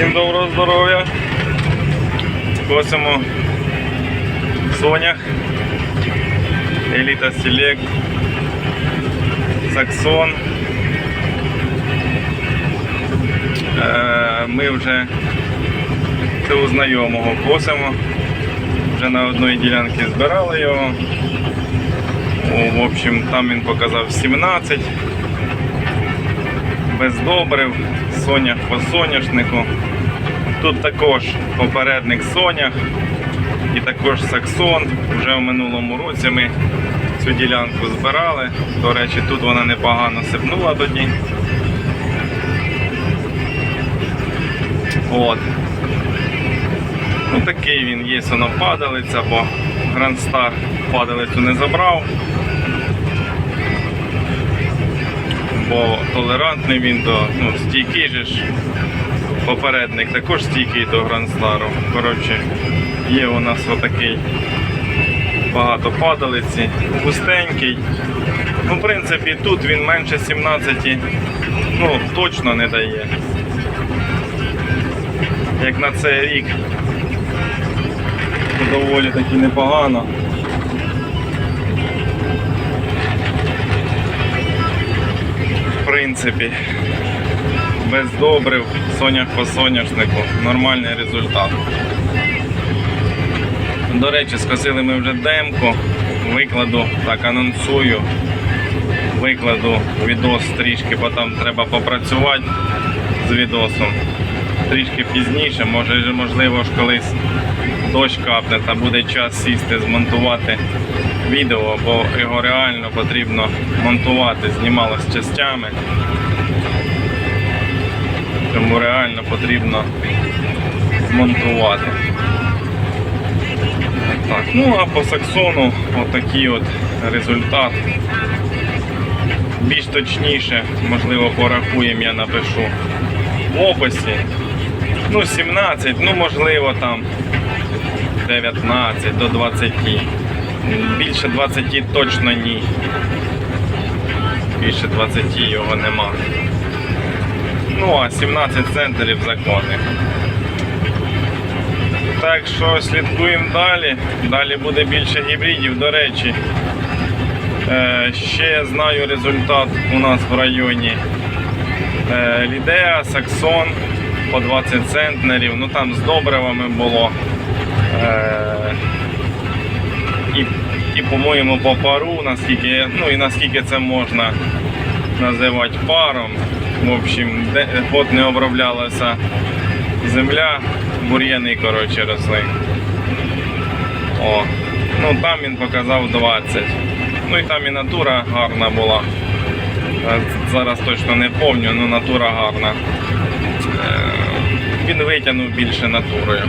Всім доброго здоров'я. Косимо сонях. Еліта Селект. Саксон. Е, Ми вже це у знайомого косимо. Вже на одній ділянці збирали його. В общем, там він показав 17 без добрив, сонях по соняшнику. Тут також попередник сонях і також саксон. Вже в минулому році ми цю ділянку збирали. До речі, тут вона непогано сипнула тоді. От. Ну такий він є воно падалиця, бо Грандстар падалицю не забрав. бо толерантний він до ну, стійкий же ж. Попередник також стійкий до Грандстару. Коротше, є у нас отакий багато падалиці, густенький. Ну, в принципі, тут він менше 17, ну, точно не дає. Як на цей рік доволі таки непогано. В принципі, без добрив, сонях по соняшнику, нормальний результат. До речі, скосили ми вже демку, викладу, так анонсую, викладу відос трішки, бо там треба попрацювати з відосом. Трішки пізніше, може можливо ж колись дощ капне та буде час сісти, змонтувати відео, бо його реально потрібно монтувати, знімалось частями. Тому реально потрібно змонтувати. Так, ну а по саксону отакий от результат. Більш точніше, можливо, порахуємо, я напишу в описі. Ну, 17, ну можливо там 19 до 20. Більше 20 точно ні. Більше 20 його нема. Ну а 17 центрів законних. Так що слідкуємо далі. Далі буде більше гібридів. До речі, е, ще знаю результат у нас в районі е, Лідеа, Саксон по 20 центнерів. Ну там з добривами було. Е, і, і по-моєму, по пару, наскільки, ну і наскільки це можна називати паром. В общем, от не оброблялася земля, бур'яни, коротше, росли. О, ну там він показав 20. Ну і там і натура гарна була. Е, Зараз точно не пам'ятаю, але натура гарна. Е, Він витягнув більше натурою.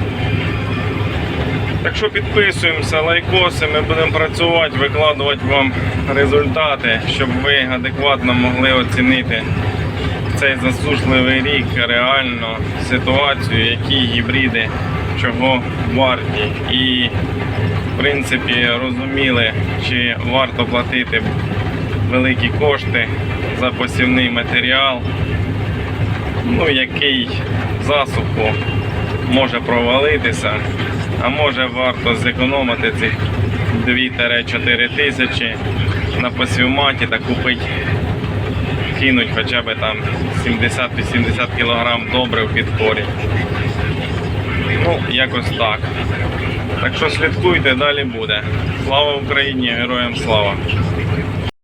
Так що підписуємося, лайкоси, ми будемо працювати, викладувати вам результати, щоб ви адекватно могли оцінити цей засушливий рік реально ситуацію, які гібриди чого варті. І в принципі розуміли, чи варто платити великі кошти за посівний матеріал, ну який засуху може провалитися, а може варто зекономити цих 2-4 тисячі на посівматі та купити, кинуть хоча б там 70-80 кг добре в підпорі. Ну, якось так. Так що слідкуйте, далі буде. Слава Україні, героям слава!